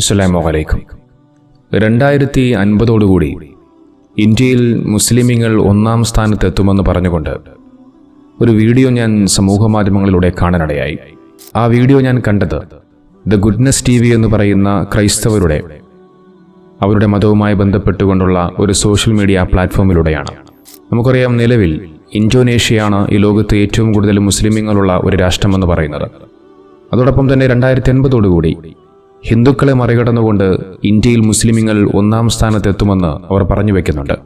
അസ്സലാമു അലൈക്കും. രണ്ടായിരത്തി അൻപതോടുകൂടി ഇന്ത്യയിൽ മുസ്ലിമിങ്ങൾ ഒന്നാം സ്ഥാനത്തെത്തുമെന്ന് പറഞ്ഞുകൊണ്ട് ഒരു വീഡിയോ ഞാൻ സമൂഹ മാധ്യമങ്ങളിലൂടെ കാണാനിടയായി. ആ വീഡിയോ ഞാൻ കണ്ടത് ദ ഗുഡ്നസ് ടി വി എന്ന് പറയുന്ന ക്രൈസ്തവരുടെ അവരുടെ മതവുമായി ബന്ധപ്പെട്ടുകൊണ്ടുള്ള ഒരു സോഷ്യൽ മീഡിയ പ്ലാറ്റ്ഫോമിലൂടെയാണ്. നമുക്കറിയാം നിലവിൽ ഇന്തോനേഷ്യയാണ് ഈ ലോകത്ത് ഏറ്റവും കൂടുതൽ മുസ്ലിമീങ്ങളുള്ള ഒരു രാഷ്ട്രമെന്ന് പറയുന്നത്. അതോടൊപ്പം തന്നെ രണ്ടായിരത്തി എൺപതോടുകൂടി ഹിന്ദുക്കളെ മറികടന്നുകൊണ്ട് ഇന്ത്യയിൽ മുസ്ലിമുകൾ ഒന്നാം സ്ഥാനത്തെത്തുമെന്ന് അവർ പറഞ്ഞു വെക്കുന്നുണ്ട്.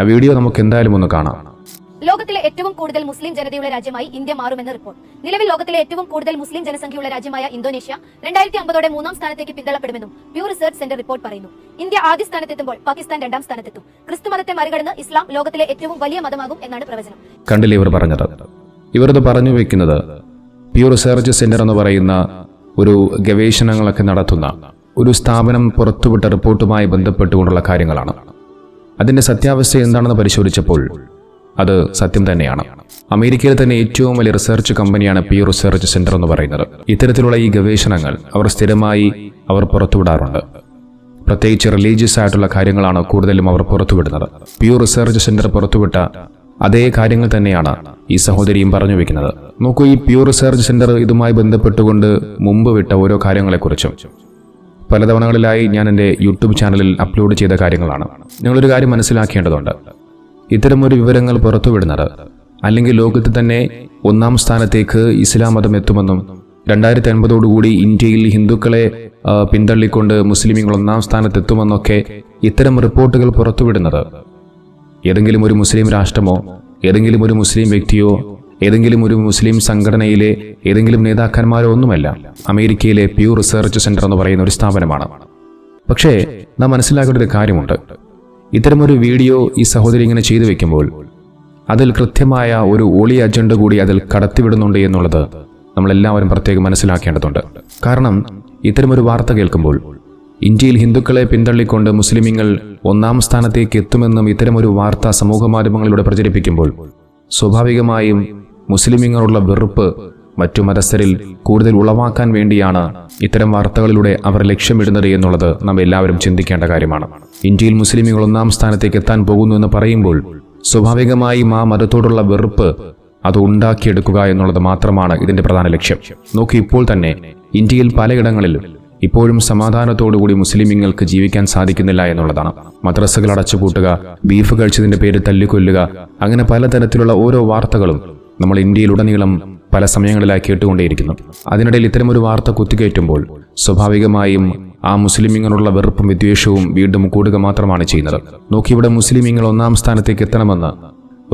ആ വീഡിയോ നമുക്ക് എന്തായാലും ഒന്ന് കാണാം. ലോകത്തിലെ ഏറ്റവും കൂടുതൽ മുസ്ലിം ജനതയുള്ള രാജ്യമായി ഇന്ത്യ മാറുമെന്ന് റിപ്പോർട്ട്. നിലവിൽ ലോകത്തിലെ ഏറ്റവും കൂടുതൽ മുസ്ലിം ജനസംഖ്യയുള്ള രാജ്യമായ ഇന്തോനേഷ്യ രണ്ടായിരത്തി അമ്പതോടെ മൂന്നാം സ്ഥാനത്തേക്ക് പിന്തള്ളപ്പെടുമെന്നും പ്യൂ റിസർച്ച് സെന്റർ റിപ്പോർട്ട് പറയുന്നു. ഇന്ത്യ ആദ്യ സ്ഥാനത്തെത്തുമ്പോൾ പാകിസ്ഥാൻ രണ്ടാം സ്ഥാനത്തെത്തും. ക്രിസ്തു മതത്തെ മറികടന്ന് ഇസ്ലാം ലോകത്തിലെ ഏറ്റവും വലിയ മതമാകും എന്നാണ് പ്രവചനം. കണ്ടില്ലേ ഇവർ പറഞ്ഞത്? ഇവർ ഇത് പറഞ്ഞു വെക്കുന്നത് പ്യൂ റിസർച്ച് സെന്റർ എന്ന് പറയുന്ന ഒരു ഗവേഷണങ്ങളൊക്കെ നടത്തുന്ന ഒരു സ്ഥാപനം പുറത്തുവിട്ട റിപ്പോർട്ടുമായി ബന്ധപ്പെട്ടുകൊണ്ടുള്ള കാര്യങ്ങളാണ്. അതിന്റെ സത്യാവസ്ഥ എന്താണെന്ന് പരിശോധിച്ചപ്പോൾ അത് സത്യം തന്നെയാണ്. അമേരിക്കയിൽ തന്നെ ഏറ്റവും വലിയ റിസർച്ച് കമ്പനിയാണ് പി റിസർച്ച് സെന്റർ എന്ന് പറയുന്നത്. ഇത്തരത്തിലുള്ള ഈ ഗവേഷണങ്ങൾ അവർ സ്ഥിരമായി അവർ പുറത്തുവിടാറുണ്ട്. പ്രത്യേകിച്ച് റിലീജിയസ് ആയിട്ടുള്ള കാര്യങ്ങളാണ് കൂടുതലും അവർ പുറത്തുവിടുന്നത്. പ്യൂർ റിസർച്ച് സെന്റർ പുറത്തുവിട്ട അതേ കാര്യങ്ങൾ തന്നെയാണ് ഈ സഹോദരിയും പറഞ്ഞു വെക്കുന്നത്. നോക്കൂ ഈ പ്യൂർ റിസർച്ച് സെന്റർ ഇതുമായി ബന്ധപ്പെട്ടുകൊണ്ട് മുമ്പ് വിട്ട ഓരോ കാര്യങ്ങളെക്കുറിച്ചും. പലതവണകളിലായി ഞാൻ എന്റെ യൂട്യൂബ് ചാനലിൽ അപ്ലോഡ് ചെയ്ത കാര്യങ്ങളാണ്. നിങ്ങളൊരു കാര്യം മനസ്സിലാക്കേണ്ടതുണ്ട്. ഇത്തരമൊരു വിവരങ്ങൾ പുറത്തുവിടുന്നത് അല്ലെങ്കിൽ ലോകത്ത് തന്നെ ഒന്നാം സ്ഥാനത്തേക്ക് ഇസ്ലാം മതം എത്തുമെന്നും രണ്ടായിരത്തി അൻപതോടുകൂടി ഇന്ത്യയിൽ ഹിന്ദുക്കളെ പിന്തള്ളിക്കൊണ്ട് മുസ്ലിമുകൾ ഒന്നാം സ്ഥാനത്തെത്തുമെന്നൊക്കെ ഇത്തരം റിപ്പോർട്ടുകൾ പുറത്തുവിടുന്നത് ഏതെങ്കിലും ഒരു മുസ്ലിം രാഷ്ട്രമോ ഏതെങ്കിലും ഒരു മുസ്ലിം വ്യക്തിയോ ഏതെങ്കിലും ഒരു മുസ്ലിം സംഘടനയിലെ ഏതെങ്കിലും നേതാക്കന്മാരോ ഒന്നുമല്ല. അമേരിക്കയിലെ പ്യൂർ റിസർച്ച് സെന്റർ എന്ന് പറയുന്ന ഒരു സ്ഥാപനമാണ്. പക്ഷേ നാം മനസ്സിലാക്കേണ്ട ഒരു കാര്യമുണ്ട്. ഇത്തരമൊരു വീഡിയോ ഈ സഹോദരി ഇങ്ങനെ ചെയ്തു വെക്കുമ്പോൾ അതിൽ കൃത്യമായ ഒരു ഒളി അജണ്ട കൂടി അതിൽ കടത്തിവിടുന്നുണ്ട് എന്നുള്ളത് നമ്മളെല്ലാവരും പ്രത്യേകം മനസ്സിലാക്കേണ്ടതുണ്ട്. കാരണം ഇത്തരമൊരു വാർത്ത കേൾക്കുമ്പോൾ ഇന്ത്യയിൽ ഹിന്ദുക്കളെ പിന്തള്ളിക്കൊണ്ട് മുസ്ലിമിങ്ങൾ ഒന്നാം സ്ഥാനത്തേക്ക് എത്തുമെന്നും ഇത്തരമൊരു വാർത്ത സമൂഹ മാധ്യമങ്ങളിലൂടെ പ്രചരിപ്പിക്കുമ്പോൾ സ്വാഭാവികമായും മുസ്ലിമിങ്ങളുള്ള വെറുപ്പ് മറ്റു മതസ്ഥരിൽ കൂടുതൽ ഉളവാക്കാൻ വേണ്ടിയാണ് ഇത്തരം വാർത്തകളിലൂടെ അവർ ലക്ഷ്യമിടുന്നത് എന്നുള്ളത് നാം എല്ലാവരും ചിന്തിക്കേണ്ട കാര്യമാണ്. ഇന്ത്യയിൽ മുസ്ലിമുകൾ ഒന്നാം സ്ഥാനത്തേക്ക് എത്താൻ പോകുന്നു എന്ന് പറയുമ്പോൾ സ്വാഭാവികമായും ആ മതത്തോടുള്ള വെറുപ്പ് അത് ഉണ്ടാക്കിയെടുക്കുക എന്നുള്ളത് മാത്രമാണ് ഇതിന്റെ പ്രധാന ലക്ഷ്യം. നോക്കി ഇപ്പോൾ തന്നെ ഇന്ത്യയിൽ പലയിടങ്ങളിലും ഇപ്പോഴും സമാധാനത്തോടുകൂടി മുസ്ലിമീങ്ങൾക്ക് ജീവിക്കാൻ സാധിക്കുന്നില്ല എന്നുള്ളതാണ്. മദ്രസകൾ അടച്ചുപൂട്ടുക ബീഫ് കഴിച്ചതിന്റെ പേര് തല്ലിക്കൊല്ലുക അങ്ങനെ പലതരത്തിലുള്ള ഓരോ വാർത്തകളും നമ്മൾ ഇന്ത്യയിലുടനീളം പല സമയങ്ങളിലായി കേട്ടുകൊണ്ടേയിരിക്കുന്നു. അതിനിടയിൽ ഇത്തരമൊരു വാർത്ത കുത്തിക്കയറ്റുമ്പോൾ സ്വാഭാവികമായും ആ മുസ്ലിമിങ്ങനുള്ള വെറുപ്പും വിദ്വേഷവും വീണ്ടും കൂടുക മാത്രമാണ് ചെയ്യുന്നത്. നോക്കി ഇവിടെ മുസ്ലിമിങ്ങൾ ഒന്നാം സ്ഥാനത്തേക്ക് എത്തണമെന്ന്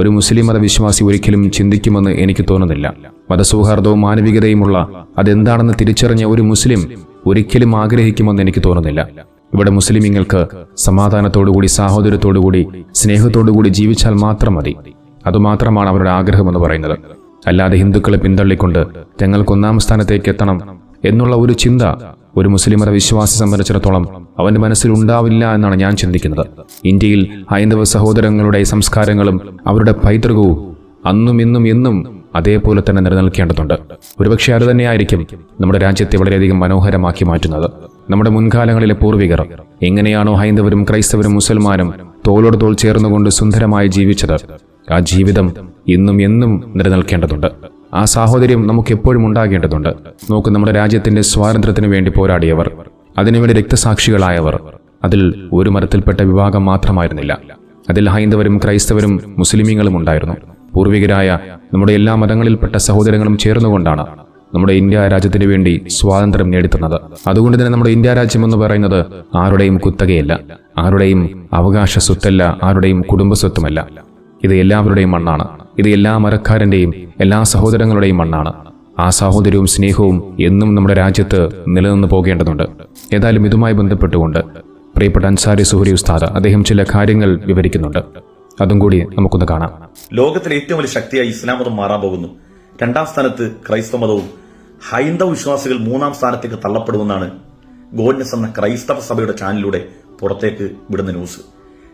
ഒരു മുസ്ലിം മതവിശ്വാസി ഒരിക്കലും ചിന്തിക്കുമെന്ന് എനിക്ക് തോന്നുന്നില്ല. മതസൗഹാർദ്ദവും മാനവികതയുമുള്ള അതെന്താണെന്ന് തിരിച്ചറിഞ്ഞ ഒരു മുസ്ലിം ഒരിക്കലും ആഗ്രഹിക്കുമെന്ന് എനിക്ക് തോന്നുന്നില്ല. ഇവിടെ മുസ്ലിമീങ്ങൾക്ക് സമാധാനത്തോടുകൂടി സാഹോദര്യത്തോടുകൂടി സ്നേഹത്തോടുകൂടി ജീവിച്ചാൽ മാത്രം മതി. അതുമാത്രമാണ് അവരുടെ ആഗ്രഹമെന്ന് പറയുന്നത്. അല്ലാതെ ഹിന്ദുക്കളെ പിന്തള്ളിക്കൊണ്ട് ഞങ്ങൾക്ക് ഒന്നാം സ്ഥാനത്തേക്ക് എത്തണം എന്നുള്ള ഒരു ചിന്ത ഒരു മുസ്ലിമര വിശ്വാസി സംബന്ധിച്ചിടത്തോളം അവന്റെ മനസ്സിൽ ഉണ്ടാവില്ല എന്നാണ് ഞാൻ ചിന്തിക്കുന്നത്. ഇന്ത്യയിൽ ഹൈന്ദവ സഹോദരങ്ങളുടെ സംസ്കാരങ്ങളും അവരുടെ പൈതൃകവും അന്നും ഇന്നും എന്നും അതേപോലെ തന്നെ നിലനിൽക്കേണ്ടതുണ്ട്. ഒരുപക്ഷെ അത് തന്നെയായിരിക്കും നമ്മുടെ രാജ്യത്തെ വളരെയധികം മനോഹരമാക്കി മാറ്റുന്നത്. നമ്മുടെ മുൻകാലങ്ങളിലെ പൂർവികർ എങ്ങനെയാണോ ഹൈന്ദവരും ക്രൈസ്തവരും മുസൽമാനും തോളോട് തോൾ ചേർന്നുകൊണ്ട് സുന്ദരമായി ജീവിച്ചത് ആ ജീവിതം ഇന്നും എന്നും നിലനിൽക്കേണ്ടതുണ്ട്. ആ സാഹോദര്യം നമുക്ക് എപ്പോഴും ഉണ്ടാകേണ്ടതുണ്ട്. നോക്ക് നമ്മുടെ രാജ്യത്തിന്റെ സ്വാതന്ത്ര്യത്തിന് വേണ്ടി പോരാടിയവർ അതിനുവേണ്ടി രക്തസാക്ഷികളായവർ അതിൽ ഒരു മരത്തിൽപ്പെട്ട വിഭാഗം മാത്രമായിരുന്നില്ല. അതിൽ ഹൈന്ദവരും ക്രൈസ്തവരും മുസ്ലിമീങ്ങളും ഉണ്ടായിരുന്നു. പൂർവികരായ നമ്മുടെ എല്ലാ മതങ്ങളിൽപ്പെട്ട സഹോദരങ്ങളും ചേർന്നുകൊണ്ടാണ് നമ്മുടെ ഇന്ത്യ രാജ്യത്തിന് വേണ്ടി സ്വാതന്ത്ര്യം നേടിത്തന്നത്. അതുകൊണ്ട് തന്നെ നമ്മുടെ ഇന്ത്യ രാജ്യം എന്ന് പറയുന്നത് ആരുടെയും കുത്തകയല്ല. ആരുടെയും അവകാശ സ്വത്തല്ല ആരുടെയും കുടുംബ സ്വത്തുമല്ല ഇത് എല്ലാവരുടെയും മണ്ണാണ്. ഇത് എല്ലാ മരക്കാരന്റെയും എല്ലാ സഹോദരങ്ങളുടെയും മണ്ണാണ്. ആ സാഹോദര്യവും സ്നേഹവും എന്നും നമ്മുടെ രാജ്യത്ത് നിലനിന്ന് പോകേണ്ടതുണ്ട്. ഏതായാലും ഇതുമായി ബന്ധപ്പെട്ടുകൊണ്ട് പ്രിയപ്പെട്ട അൻസാരി സുഹരി ഉസ്താദ് അദ്ദേഹം ചില കാര്യങ്ങൾ വിവരിക്കുന്നുണ്ട്. അതും കൂടി നമുക്കൊന്ന് കാണാം. ലോകത്തിലെ ഏറ്റവും വലിയ ശക്തിയായി ഇസ്ലാം മതം മാറാൻ പോകുന്നു. രണ്ടാം സ്ഥാനത്ത് ക്രൈസ്തവ മതവും ഹൈന്ദവ വിശ്വാസികൾ മൂന്നാം സ്ഥാനത്തേക്ക് തള്ളപ്പെടുമെന്നാണ് ഗോഡ്നസ് എന്ന ക്രൈസ്തവ സഭയുടെ ചാനലിലൂടെ പുറത്തേക്ക് വിടുന്ന ന്യൂസ്.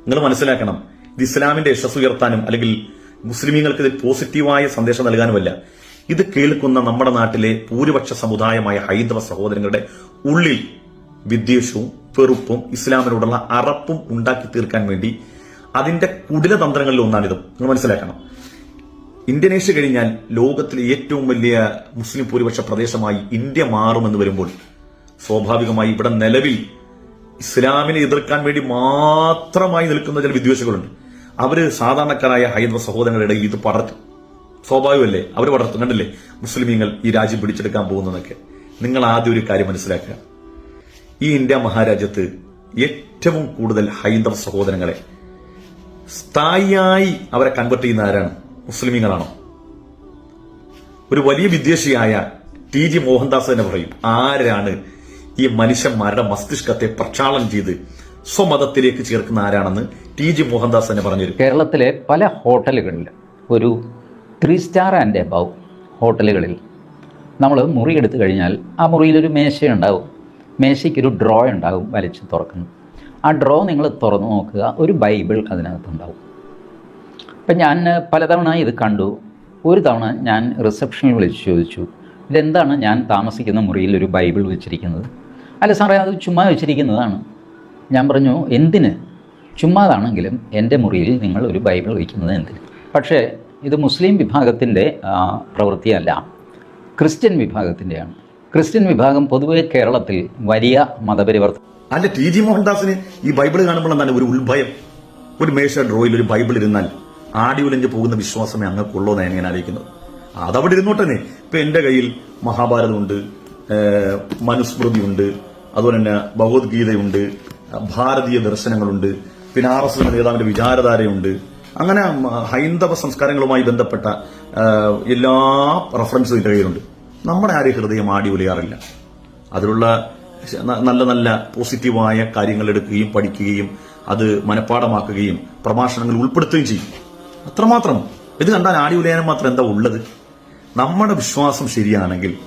നിങ്ങൾ മനസ്സിലാക്കണം ഇത് ഇസ്ലാമിന്റെ യശസ് ഉയർത്താനും അല്ലെങ്കിൽ മുസ്ലിമീങ്ങൾക്ക് ഇതിൽ പോസിറ്റീവായ സന്ദേശം നൽകാനുമല്ല. ഇത് കേൾക്കുന്ന നമ്മുടെ നാട്ടിലെ ഭൂരിപക്ഷ സമുദായമായ ഹൈന്ദവ സഹോദരങ്ങളുടെ ഉള്ളിൽ വിദ്വേഷവും വെറുപ്പും ഇസ്ലാമിനോടുള്ള അറപ്പും ഉണ്ടാക്കി തീർക്കാൻ വേണ്ടി അതിന്റെ കുടില തന്ത്രങ്ങളിൽ ഒന്നാണിത്. നിങ്ങൾ മനസ്സിലാക്കണം. ഇന്തോനേഷ്യ കഴിഞ്ഞാൽ ലോകത്തിലെ ഏറ്റവും വലിയ മുസ്ലിം ഭൂരിപക്ഷ പ്രദേശമായി ഇന്ത്യ മാറുമെന്ന് വരുമ്പോൾ സ്വാഭാവികമായി ഇവിടെ നിലവിൽ ഇസ്ലാമിനെ എതിർക്കാൻ വേണ്ടി മാത്രമായി നിൽക്കുന്ന ചില വിദ്വേഷികളുണ്ട്. അവർ സാധാരണക്കാരായ ഹൈന്ദവ സഹോദരങ്ങളുടെ ഇടയിൽ ഇത് പടർത്തും. സ്വാഭാവികമല്ലേ? അവർ പടർത്തും. കണ്ടില്ലേ? മുസ്ലിമീങ്ങൾ ഈ രാജ്യം പിടിച്ചെടുക്കാൻ പോകുന്നതൊക്കെ. നിങ്ങൾ ആദ്യം ഒരു കാര്യം മനസ്സിലാക്കുക. ഈ ഇന്ത്യ മഹാരാജ്യത്ത് ഏറ്റവും കൂടുതൽ ഹൈന്ദവ സഹോദരങ്ങളെ സ്ഥായിയായി അവരെ കൺവെർട്ട് ചെയ്യുന്ന ആരാണ്? മുസ്ലിമീങ്ങളാണോ? ഒരു വലിയ വിദ്വേഷിയായ ടി ജി മോഹൻദാസ് തന്നെ പറയും ആരാണ് ഈ മനുഷ്യന്മാരുടെ മസ്തിഷ്കത്തെ പ്രക്ഷാളനം ചെയ്ത് സ്വമതത്തിലേക്ക് ചേർക്കുന്ന ആരാണെന്ന് ടി ജി മോഹൻദാസ് തന്നെ പറഞ്ഞു കേരളത്തിലെ പല ഹോട്ടലുകളിൽ ഒരു ത്രീ സ്റ്റാർ ആൻഡ് എബവ് ഹോട്ടലുകളിൽ നമ്മൾ മുറി എടുത്തു കഴിഞ്ഞാൽ ആ മുറിയിലൊരു മേശയുണ്ടാവും. മേശയ്ക്കൊരു ഡ്രോ ഉണ്ടാവും വലിച്ചു തുറക്കുന്നു. ആ ഡ്രോ നിങ്ങൾ തുറന്നു നോക്കുക. ഒരു ബൈബിൾ അതിനകത്തുണ്ടാവും. അപ്പം ഞാൻ പലതവണ ഇത് കണ്ടു. ഒരു തവണ ഞാൻ റിസപ്ഷനിൽ വിളിച്ച് ചോദിച്ചു ഇതെന്താണ് ഞാൻ താമസിക്കുന്ന മുറിയിൽ ഒരു ബൈബിൾ വെച്ചിരിക്കുന്നത്? അല്ല സാറേ അത് ചുമ്മാ വെച്ചിരിക്കുന്നതാണ്. ഞാൻ പറഞ്ഞു എന്തിന്? ചുമ്മാതാണെങ്കിലും എന്റെ മുറിയിൽ നിങ്ങൾ ഒരു ബൈബിൾ വയ്ക്കുന്നത് എന്തിന്? പക്ഷേ ഇത് മുസ്ലിം വിഭാഗത്തിന്റെ പ്രവൃത്തിയല്ല. ക്രിസ്ത്യൻ വിഭാഗത്തിന്റെയാണ്. ക്രിസ്ത്യൻ വിഭാഗം പൊതുവെ കേരളത്തിൽ വലിയ മതപരിവർത്തനം അല്ല ടി ജി മോഹൻദാസിന് ഈ ബൈബിൾ കാണുമ്പോൾ എന്താണ് ഒരു ഉത്ഭയം ഒരു മേശ ഡ്രോയിൽ ഒരു ബൈബിൾ ഇരുന്നാൽ ആടി ഉലഞ്ഞു പോകുന്ന വിശ്വാസമേ അങ്ങക്കുള്ളൂ എന്നാണ് ഞാൻ ആലോചിക്കുന്നത്. അതവിടെ ഇരുന്നോട്ടെ ഇപ്പൊ എന്റെ കയ്യിൽ മഹാഭാരതമുണ്ട് മനുസ്മൃതി മനുസ്മൃതിയുണ്ട് അതുപോലെ തന്നെ ഭഗവത്ഗീതയുണ്ട് ഭാരതീയ ദർശനങ്ങളുണ്ട് പിന്നെ ആർ എസ് എസ് നേതാവിന്റെ വിചാരധാരയുണ്ട്. അങ്ങനെ ഹൈന്ദവ സംസ്കാരങ്ങളുമായി ബന്ധപ്പെട്ട എല്ലാ റെഫറൻസും എന്റെ കയ്യിലുണ്ട്. നമ്മുടെ ആര് ഹൃദയം ആടി ഉലയാറില്ല അതിലുള്ള നല്ല നല്ല പോസിറ്റീവായ കാര്യങ്ങൾ എടുക്കുകയും പഠിക്കുകയും അത് മനഃപ്പാടമാക്കുകയും പ്രഭാഷണങ്ങളിൽ ഉൾപ്പെടുത്തുകയും ചെയ്യും. അത്രമാത്രം. ഇത് കണ്ടാൽ ആടി ഉലയാനം മാത്രം എന്താ ഉള്ളത്? നമ്മുടെ വിശ്വാസം ശരിയാണെങ്കിൽ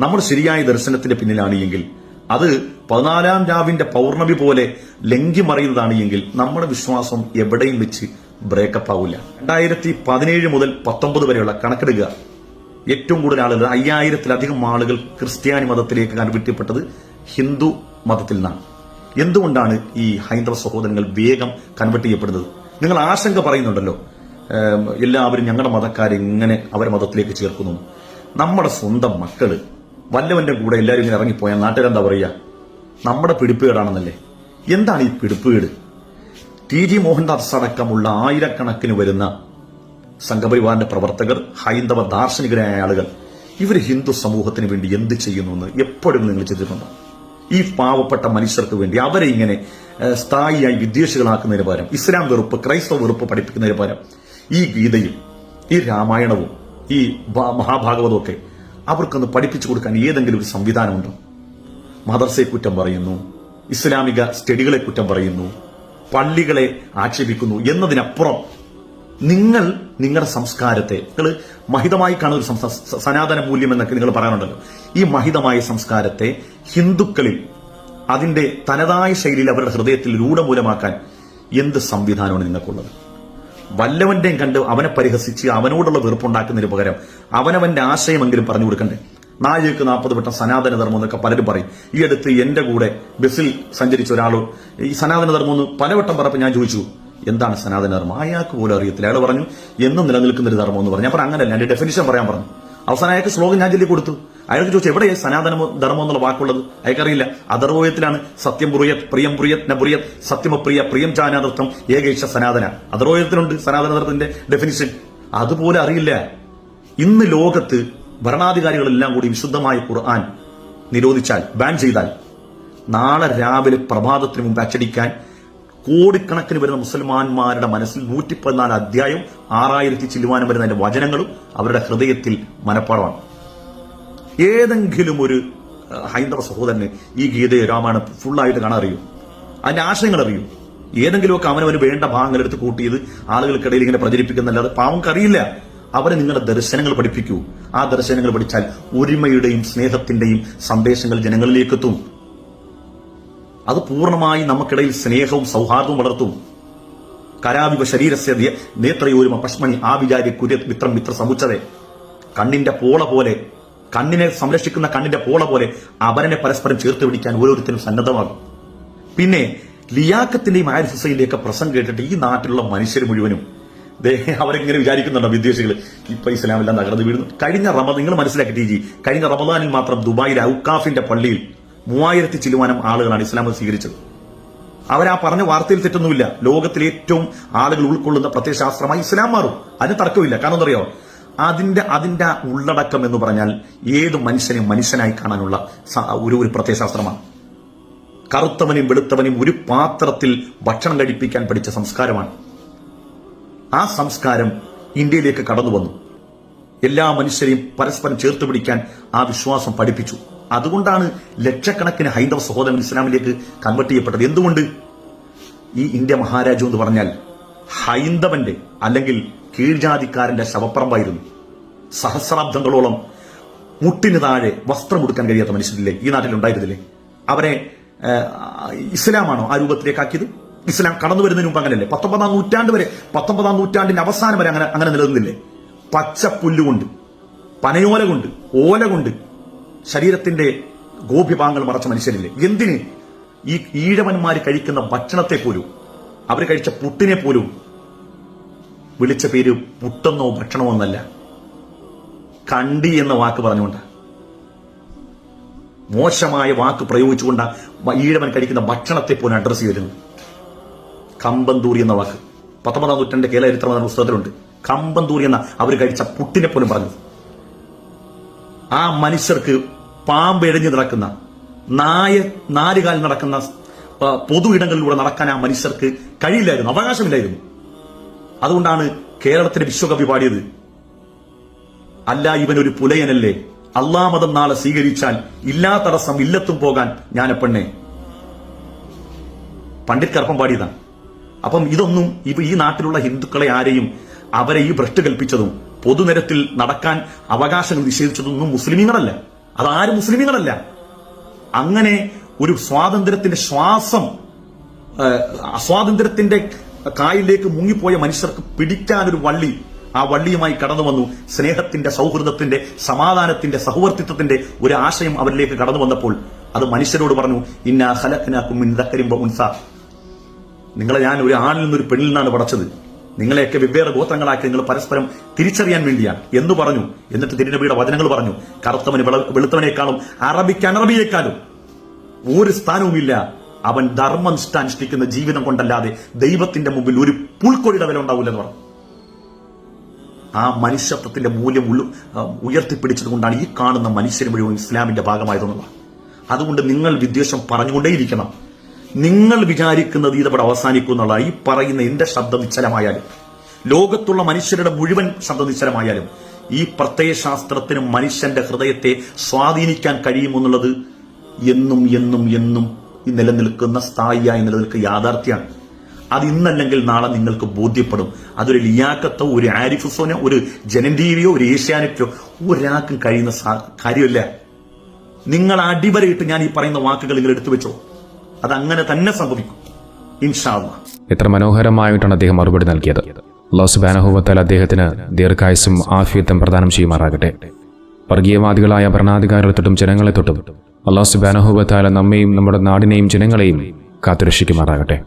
നമ്മൾ ശരിയായ ദർശനത്തിന്റെ പിന്നിലാണ് എങ്കിൽ അത് പതിനാലാം രാവിന്റെ പൗർണമി പോലെ ലംഘി മറിയുന്നതാണ് എങ്കിൽ നമ്മുടെ വിശ്വാസം എവിടെയും വെച്ച് ബ്രേക്കപ്പ് ആവില്ല. രണ്ടായിരത്തി പതിനേഴ് മുതൽ പത്തൊമ്പത് വരെയുള്ള കണക്കെടുക്കുക. ഏറ്റവും കൂടുതൽ ആളുകൾ അയ്യായിരത്തിലധികം ആളുകൾ ക്രിസ്ത്യാനി മതത്തിലേക്ക് കൺവിറ്റപ്പെട്ടത് ഹിന്ദു മതത്തിൽ നിന്നാണ്. എന്തുകൊണ്ടാണ് ഈ ഹൈന്ദവ സഹോദരങ്ങൾ വേഗം കൺവെർട്ട് ചെയ്യപ്പെടുന്നത്? നിങ്ങൾ ആശങ്ക പറയുന്നുണ്ടല്ലോ. എല്ലാവരും ഞങ്ങളുടെ മതക്കാരെ ഇങ്ങനെ അവരെ മതത്തിലേക്ക് ചേർക്കുന്നു. നമ്മുടെ സ്വന്തം മക്കൾ വല്ലവന്റെ കൂടെ എല്ലാവരും ഇങ്ങനെ ഇറങ്ങിപ്പോയാൽ നാട്ടുകാരെന്താ പറയുക? നമ്മുടെ പിടിപ്പുകേടാണെന്നല്ലേ? എന്താണ് ഈ പിടിപ്പുകേട്? ടി ജി മോഹൻദാസ് അടക്കമുള്ള ആയിരക്കണക്കിന് വരുന്ന സംഘപരിവാറിന്റെ പ്രവർത്തകർ ഹൈന്ദവ ദാർശനികരായ ആളുകൾ. ഇവർ ഹിന്ദു സമൂഹത്തിന് വേണ്ടി എന്ത് ചെയ്യുന്നു എന്ന് എപ്പോഴും നിങ്ങൾ ചിന്തിച്ചിട്ടുണ്ടോ? ഈ പാവപ്പെട്ട മനുഷ്യർക്ക് വേണ്ടി അവരെ ഇങ്ങനെ സ്ഥായിയായി വിദ്വേഷികളാക്കുന്നതിന് പകരം ഇസ്ലാം വെറുപ്പ് ക്രൈസ്തവ വെറുപ്പ് പഠിപ്പിക്കുന്നതിന് പകരം ഈ ഗീതയും ഈ രാമായണവും ഈ മഹാഭാഗവതവും ഒക്കെ അവർക്കൊന്ന് പഠിപ്പിച്ചു കൊടുക്കാൻ ഏതെങ്കിലും ഒരു സംവിധാനമുണ്ടോ? മദർസയെ കുറ്റം പറയുന്നു ഇസ്ലാമിക സ്റ്റഡികളെ കുറ്റം പറയുന്നു പള്ളികളെ ആക്ഷേപിക്കുന്നു എന്നതിനപ്പുറം നിങ്ങൾ നിങ്ങളുടെ സംസ്കാരത്തെ നിങ്ങൾ മഹിതമായി കാണുന്ന ഒരു സനാതന മൂല്യം എന്നൊക്കെ നിങ്ങൾ പറയാനുണ്ടല്ലോ ഈ മഹിതമായ സംസ്കാരത്തെ ഹിന്ദുക്കളിൽ അതിന്റെ തനതായ ശൈലിയിൽ അവരുടെ ഹൃദയത്തിൽ രൂഢമൂലമാക്കാൻ എന്ത് സംവിധാനമാണ് നിങ്ങൾക്കുള്ളത്? വല്ലവന്റെയും കണ്ട് അവനെ പരിഹസിച്ച് അവനോടുള്ള വെറുപ്പുണ്ടാക്കുന്നതിന് പകരം അവനവന്റെ ആശയമെങ്കിലും പറഞ്ഞു കൊടുക്കണ്ടേ? നായക്ക് നാൽപ്പത് വട്ടം സനാതന ധർമ്മം എന്നൊക്കെ പലരും പറയും. ഈ അടുത്ത് എന്റെ കൂടെ ബസ്സിൽ സഞ്ചരിച്ച ഒരാളോ ഈ സനാതന ധർമ്മം പലവട്ടം പറഞ്ഞപ്പോൾ ഞാൻ ചോദിച്ചു എന്താണ് സനാതനധർമ്മം അയാൾക്ക് പോലും അറിയത്തില്ല. അയാൾ പറഞ്ഞു എന്നും നിലനിൽക്കുന്ന ഒരു ധർമ്മം എന്ന് പറഞ്ഞു. ഞാൻ പറഞ്ഞു അങ്ങനെയല്ല എന്റെ ഡെഫിനിഷൻ പറയാൻ പറഞ്ഞു. അവസാനം അയാൾക്ക് ശ്ലോകം ഞാൻ ചൊല്ലി കൊടുത്തു. അയാൾക്ക് ചോദിച്ചു എവിടെയാണ് സനാതന ധർമ്മം എന്നുള്ള വാക്കുള്ളത്? അയാൾക്കറിയില്ല. അതർവോയത്തിലാണ് സത്യം പുറിയത് പ്രിയം പുറിയത് നപുറിയത് സത്യമപ്രിയ പ്രിയം ചാനാനൃത്തം ഏകേശ സനാതന. അതർവോയത്തിനുണ്ട് സനാതനധർമ്മത്തിന്റെ ഡെഫിനിഷൻ അതുപോലെ അറിയില്ല. ഇന്ന് ലോകത്ത് ഭരണാധികാരികളെല്ലാം കൂടി വിശുദ്ധമായ ഖുർആൻ നിരോധിച്ചാൽ ബാൻ ചെയ്താൽ നാളെ രാവിലെ പ്രഭാതത്തിന് മുമ്പ് അച്ചടിക്കാൻ കോടിക്കണക്കിന് വരുന്ന മുസൽമാന്മാരുടെ മനസ്സിൽ നൂറ്റി പതിനാല് അധ്യായം ആറായിരത്തി ചില്ലുവാനം വരുന്ന അതിന്റെ വചനങ്ങളും അവരുടെ ഹൃദയത്തിൽ മനപ്പാടമാണ്. ഏതെങ്കിലും ഒരു ഹൈന്ദവ സഹോദരന് ഈ ഗീതയെ രാമായണം ഫുള്ളായിട്ട് കാണാൻ അറിയൂ. അതിന്റെ ആശയങ്ങൾ അറിയൂ. ഏതെങ്കിലുമൊക്കെ അവനവന് വേണ്ട ഭാഗങ്ങൾ എടുത്ത് കൂട്ടിയത് ആളുകൾക്കിടയിൽ ഇങ്ങനെ പ്രചരിപ്പിക്കുന്നല്ലാതെ പാവങ്ങൾക്ക് അറിയില്ല അവരെ നിങ്ങളുടെ ദർശനങ്ങൾ പഠിപ്പിക്കൂ. ആ ദർശനങ്ങൾ പഠിച്ചാൽ ഒരുമയുടെയും സ്നേഹത്തിന്റെയും സന്ദേശങ്ങൾ ജനങ്ങളിലേക്ക് എത്തും അത് പൂർണമായി നമുക്കിടയിൽ സ്നേഹവും സൗഹാർദ്ദവും വളർത്തും. കരാവിവ ശരീരസ്യ നേത്രയോരുമ പശ്മണി ആ വിചാരി കുര്യ മിത്രം മിത്ര സമുച്ചതേ. കണ്ണിന്റെ പോള പോലെ കണ്ണിനെ സംരക്ഷിക്കുന്ന കണ്ണിന്റെ പോള പോലെ അവരനെ പരസ്പരം ചേർത്ത് പിടിക്കാൻ ഓരോരുത്തരും സന്നദ്ധമാകും. പിന്നെ ലിയാക്കത്തിന്റെയും ആരിഫ് ഹുസൈന്റെയൊക്കെ പ്രസംഗം കേട്ടിട്ട് ഈ നാട്ടിലുള്ള മനുഷ്യർ മുഴുവനും അവരെങ്ങനെ വിചാരിക്കുന്നുണ്ടോ വിദ്വേഷികൾ ഇപ്പൊ ഇസ്ലാമെല്ലാം തകർന്നു വീഴുന്നു. കഴിഞ്ഞ റമദാൻ നിങ്ങൾ മനസ്സിലാക്കി ടി ജി കഴിഞ്ഞ റമദാനിൽ മാത്രം ദുബായിലെ ഔക്കാഫിന്റെ പള്ളിയിൽ മൂവായിരത്തി ചിലുവാനം ആളുകളാണ് ഇസ്ലാം മതം സ്വീകരിച്ചത്. അവരാ പറഞ്ഞ വാർത്തയിൽ തെറ്റൊന്നുമില്ല. ലോകത്തിലെ ഏറ്റവും ആളുകൾ ഉൾക്കൊള്ളുന്ന പ്രത്യയശാസ്ത്രമായി ഇസ്ലാം മാറും. അതിന് തർക്കമില്ല. കാരണം എന്തറിയോ അതിന്റെ അതിന്റെ ഉള്ളടക്കം എന്ന് പറഞ്ഞാൽ ഏത് മനുഷ്യനെയും മനുഷ്യനായി കാണാനുള്ള ഒരു ഒരു പ്രത്യയശാസ്ത്രമാണ് കറുത്തവനെയും വെളുത്തവനെയും ഒരു പാത്രത്തിൽ ഭക്ഷണം കഴിപ്പിക്കാൻ പഠിച്ച സംസ്കാരമാണ്. ആ സംസ്കാരം ഇന്ത്യയിലേക്ക് കടന്നു വന്നു എല്ലാ മനുഷ്യരെയും പരസ്പരം ചേർത്ത് പിടിക്കാൻ ആ വിശ്വാസം പഠിപ്പിച്ചു. അതുകൊണ്ടാണ് ലക്ഷക്കണക്കിന് ഹൈന്ദവ സഹോദരൻ ഇസ്ലാമിലേക്ക് കൺവെർട്ട് ചെയ്യപ്പെട്ടത്. എന്തുകൊണ്ട്? ഈ ഇന്ത്യ മഹാരാജ്യം എന്ന് പറഞ്ഞാൽ ഹൈന്ദവന്റെ അല്ലെങ്കിൽ കീഴ്ജാതിക്കാരന്റെ ശവപ്പറമ്പായിരുന്നു. സഹസ്രാബ്ദങ്ങളോളം മുട്ടിന് താഴെ വസ്ത്രം ഉടുക്കാൻ കഴിയാത്ത മനുഷ്യരില്ലേ? ഈ നാട്ടിൽ ഉണ്ടായിരുന്നില്ലേ? അവരെ ഇസ്ലാമാണോ ആ രൂപത്തിലേക്കാക്കിയത്? ഇസ്ലാം കടന്നു വരുന്നതിന് മുമ്പ് അങ്ങനെയല്ലേ? പത്തൊമ്പതാം നൂറ്റാണ്ട് വരെ പത്തൊമ്പതാം നൂറ്റാണ്ടിന്റെ അവസാനം വരെ അങ്ങനെ അങ്ങനെ നിലനിന്നില്ലേ? പച്ച പുല്ലുകൊണ്ട് പനയോല കൊണ്ട് ഓല കൊണ്ട് ശരീരത്തിന്റെ ഗോപ്യഭാഗങ്ങൾ മറച്ച മനുഷ്യരില്ലേ? എന്തിന് ഈ ഈഴവന്മാർ കഴിക്കുന്ന ഭക്ഷണത്തെ പോലും അവർ കഴിച്ച പുട്ടിനെ പോലും വിളിച്ച പേര് പുട്ടെന്നോ ഭക്ഷണമോ എന്നല്ല. കണ്ടി എന്ന വാക്ക് പറഞ്ഞുകൊണ്ട് മോശമായ വാക്ക് പ്രയോഗിച്ചുകൊണ്ട് ഈഴവൻ കഴിക്കുന്ന ഭക്ഷണത്തെ പോലും അഡ്രസ് ചെയ്തിരുന്നു കമ്പന്തൂരി എന്ന വാക്ക്. പത്തൊമ്പതാം നൂറ്റാണ്ട് കേരള പുസ്തകത്തിലുണ്ട്. കമ്പന്തൂരി എന്ന അവർ കഴിച്ച പുട്ടിനെ പോലും പറഞ്ഞു. ആ മനുഷ്യർക്ക് പാമ്പ് എഴഞ്ഞു നടക്കുന്ന നായ നാലുകാലിൽ നടക്കുന്ന പൊതു ഇടങ്ങളിലൂടെ നടക്കാൻ ആ മനുഷ്യർക്ക് കഴിയില്ലായിരുന്നു അവകാശമില്ലായിരുന്നു. അതുകൊണ്ടാണ് കേരളത്തിലെ വിശ്വകവി പാടിയത് അല്ല ഇവൻ ഒരു പുലയനല്ലേ അള്ളാ മതം നാളെ സ്വീകരിച്ചാൽ ഇല്ലാ തടസ്സം ഇല്ലത്തും പോകാൻ ഞാനെപ്പെണ്ണേ. പണ്ഡിറ്റ് കർപ്പം പാടിയതാണ്. അപ്പം ഇതൊന്നും ഇപ്പൊ ഈ നാട്ടിലുള്ള ഹിന്ദുക്കളെ ആരെയും അവരെ ഈ ഭ്രഷ്ട് കൽപ്പിച്ചതും പൊതുനിരത്തിൽ നടക്കാൻ അവകാശങ്ങൾ നിഷേധിച്ചതൊന്നും മുസ്ലിമീങ്ങളല്ല. അതാരും മുസ്ലിമീങ്ങളല്ല. അങ്ങനെ ഒരു സ്വാതന്ത്ര്യത്തിന്റെ ശ്വാസം സ്വാതന്ത്ര്യത്തിന്റെ കായലിലേക്ക് മുങ്ങിപ്പോയ മനുഷ്യർക്ക് പിടിക്കാൻ ഒരു വള്ളി ആ വള്ളിയുമായി കടന്നു വന്നു. സ്നേഹത്തിന്റെ സൗഹൃദത്തിന്റെ സമാധാനത്തിന്റെ സഹവർത്തിത്വത്തിന്റെ ഒരു ആശയം അവരിലേക്ക് കടന്നു വന്നപ്പോൾ അത് മനുഷ്യരോട് പറഞ്ഞു ഇന്ന വ ഉൻസ. നിങ്ങളെ ഞാൻ ഒരു ആണിൽ നിന്നൊരു പെണ്ണിൽ നിന്നാണ് പടച്ചത്. നിങ്ങളെയൊക്കെ വെവ്വേറെ ഗോത്രങ്ങളാക്കി നിങ്ങൾ പരസ്പരം തിരിച്ചറിയാൻ വേണ്ടിയാണ്. എന്ന് പറഞ്ഞു. എന്നിട്ട് തിരുനബിയുടെ വചനങ്ങൾ പറഞ്ഞു. കറുത്തവന് വെള- വെളുത്തവനേക്കാളും അറബിക്ക് അനറബിയേക്കാളും ഒരു സ്ഥാനവുമില്ല. അവൻ ധർമ്മം അനുഷ്ഠിക്കുന്ന ജീവിതം കൊണ്ടല്ലാതെ ദൈവത്തിന്റെ മുമ്പിൽ ഒരു പുൽക്കൊടിയുടെ വില ഉണ്ടാവില്ലെന്ന് പറഞ്ഞു. ആ മനുഷ്യത്വത്തിന്റെ മൂല്യം ഉള്ളു ആ, ഉയർത്തിപ്പിടിച്ചത് കൊണ്ടാണ് ഈ കാണുന്ന മനുഷ്യർ മുഴുവൻ ഇസ്ലാമിന്റെ ഭാഗമായതെന്നുള്ളത് അതുകൊണ്ട് നിങ്ങൾ വിദ്വേഷം പറഞ്ഞുകൊണ്ടേയിരിക്കണം. നിങ്ങൾ വിചാരിക്കുന്നത് ഇതവിടെ അവസാനിക്കും എന്നുള്ള ഈ പറയുന്ന എന്റെ ശബ്ദം നിശ്ചലമായാലും ലോകത്തുള്ള മനുഷ്യരുടെ മുഴുവൻ ശബ്ദം നിശ്ചലമായാലും ഈ പ്രത്യയശാസ്ത്രത്തിന് മനുഷ്യന്റെ ഹൃദയത്തെ സ്വാധീനിക്കാൻ കഴിയുമെന്നുള്ളത് എന്നും എന്നും എന്നും ഈ നിലനിൽക്കുന്ന സ്ഥായിയായി നിലനിൽക്കുന്ന യാഥാർത്ഥ്യമാണ്. അത് ഇന്നല്ലെങ്കിൽ നാളെ നിങ്ങൾക്ക് ബോധ്യപ്പെടും. അതൊരു ലിയാക്കത്തോ ഒരു ആരിഫുസോനോ ഒരു ജനന്റീവിയോ ഒരു ഏഷ്യാനെറ്റോ ഒരാൾക്കും കഴിയുന്ന കാര്യമല്ല. നിങ്ങൾ അടിവരയിട്ട് ഞാൻ ഈ പറയുന്ന വാക്കുകൾ നിങ്ങൾ എടുത്തു വെച്ചോ അത് അങ്ങനെ തന്നെ സംഭവിക്കും. എത്ര മനോഹരമായിട്ടാണ് അദ്ദേഹം മറുപടി നൽകിയത്. അള്ളാഹു സുബാനഹുവത്താൽ അദ്ദേഹത്തിന് ദീർഘായുസും ആഫിയത്തും പ്രദാനം ചെയ്യുമാറാകട്ടെ. വർഗീയവാദികളായ ഭരണാധികാരികളെ തൊട്ടും ജനങ്ങളെ തൊട്ടും അള്ളാഹു സുബാനഹുബത്താല നമ്മയും നമ്മുടെ നാടിനെയും ജനങ്ങളെയും കാത്തുരക്ഷിക്കുമാറാകട്ടെ.